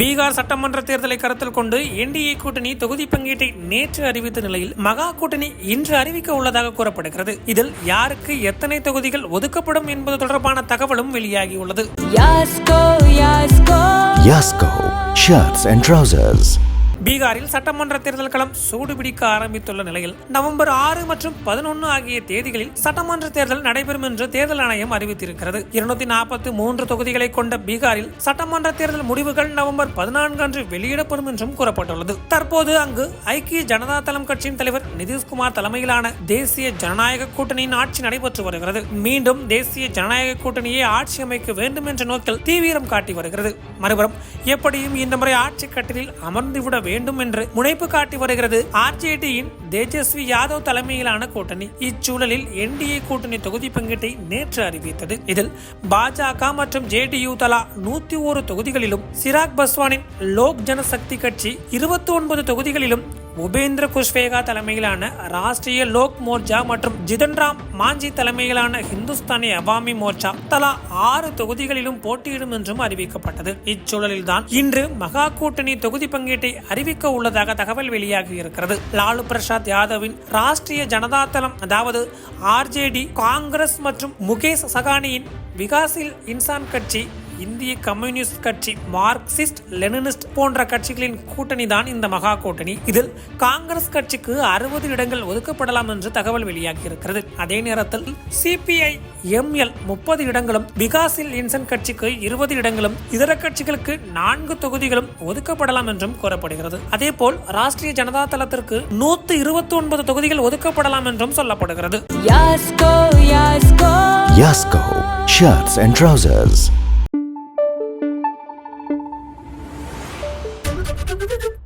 பீகார் சட்டமன்ற தேர்தலை கருத்தில் கொண்டு என்டிஏ கூட்டணி தொகுதி பங்கீட்டை நேற்று அறிவித்த நிலையில் மகா கூட்டணி இன்று அறிவிக்க உள்ளதாக கூறப்படுகிறது இதில் யாருக்கு எத்தனை தொகுதிகள் ஒதுக்கப்படும் என்பது தொடர்பான தகவலும் வெளியாகியுள்ளது Yasko, Yasko. Yasko Shirts and Trousers. பீகாரில் சட்டமன்ற தேர்தல் களம் சூடுபிடிக்க ஆரம்பித்துள்ள நிலையில் நவம்பர் ஆறு மற்றும் பதினொன்று ஆகிய தேதிகளில் சட்டமன்ற தேர்தல் நடைபெறும் என்று தேர்தல் ஆணையம் அறிவித்திருக்கிறது. இருநூத்தி நாற்பத்தி மூன்று தொகுதிகளை கொண்ட பீகாரில் சட்டமன்ற தேர்தல் முடிவுகள் நவம்பர் பதினான்கு அன்று வெளியிடப்படும் என்றும் கூறப்பட்டுள்ளது. தற்போது அங்கு ஐக்கிய ஜனதா தளம் கட்சியின் தலைவர் நிதிஷ்குமார் தலைமையிலான தேசிய ஜனநாயக கூட்டணியின் ஆட்சி நடைபெற்று வருகிறது. மீண்டும் தேசிய ஜனநாயக கூட்டணியை ஆட்சி அமைக்க வேண்டும் என்ற நோக்கில் தீவிரம் காட்டி வருகிறது. மறுபுறம் எப்படியும் இந்த முறை ஆட்சி கட்டிலில் அமர்ந்துவிட வேண்டும் என்று முனைப்பு காட்டி வருகிறது. ஆர்ஜேடியின் தேஜஸ்வி யாதவ் தலைமையிலான கூட்டணி இச்சூழலில் என்டிஏ கூட்டணி தொகுதி பங்கீட்டை நேற்று அறிவித்தது. இதில் பாஜக மற்றும் ஜேடியு தலா நூத்தி ஒரு தொகுதிகளிலும் சிராக் பஸ்வானின் லோக் ஜனசக்தி கட்சி இருபத்தி ஒன்பது தொகுதிகளிலும் உபேந்திர குஷ்வேகா தலைமையிலான ராஷ்டிரிய லோக் மோர்ச்சா மற்றும் ஜிதன் ராம் மாஞ்சி தலைமையிலான ஹிந்துஸ்தானி அவாமி மோர்ச்சா தலா ஆறு தொகுதிகளிலும் போட்டியிடும் என்றும் அறிவிக்கப்பட்டது. இச்சூழலில்தான் இன்று மகா கூட்டணி தொகுதி பங்கீட்டை அறிவிக்க உள்ளதாக தகவல் வெளியாகி இருக்கிறது. லாலு பிரசாத் யாதவின் ராஷ்டிரிய ஜனதா தளம் அதாவது ஆர்ஜேடி காங்கிரஸ் மற்றும் முகேஷ் சகானியின் விகாசில் இன்சான் கட்சி இந்திய கம்யூனிஸ்ட் கட்சி மார்க்சிஸ்ட் லெனினிஸ்ட் போன்ற கட்சிகளின் கூட்டணி தான் இந்த மகா கூட்டணி இதில் காங்கிரஸ் கட்சிக்கு அறுபது இடங்கள் ஒதுக்கப்படலாம் என்று தகவல் வெளியாகி இருக்கிறது அதே நேரத்தில் சிபிஐ எம்எல் முப்பது இடங்களும் விகாசில் இன்சன் கட்சிக்கு இருபது இடங்களும் இதர கட்சிகளுக்கு நான்கு தொகுதிகளும் ஒதுக்கப்படலாம் என்றும் கூறப்படுகிறது அதேபோல் ராஷ்டிரிய ஜனதா தளத்திற்கு நூத்து இருபத்தி ஒன்பது தொகுதிகள் ஒதுக்கப்படலாம் என்றும் சொல்லப்படுகிறது Yasko, Yasko. Yasko Shirts and Trousers. どっ!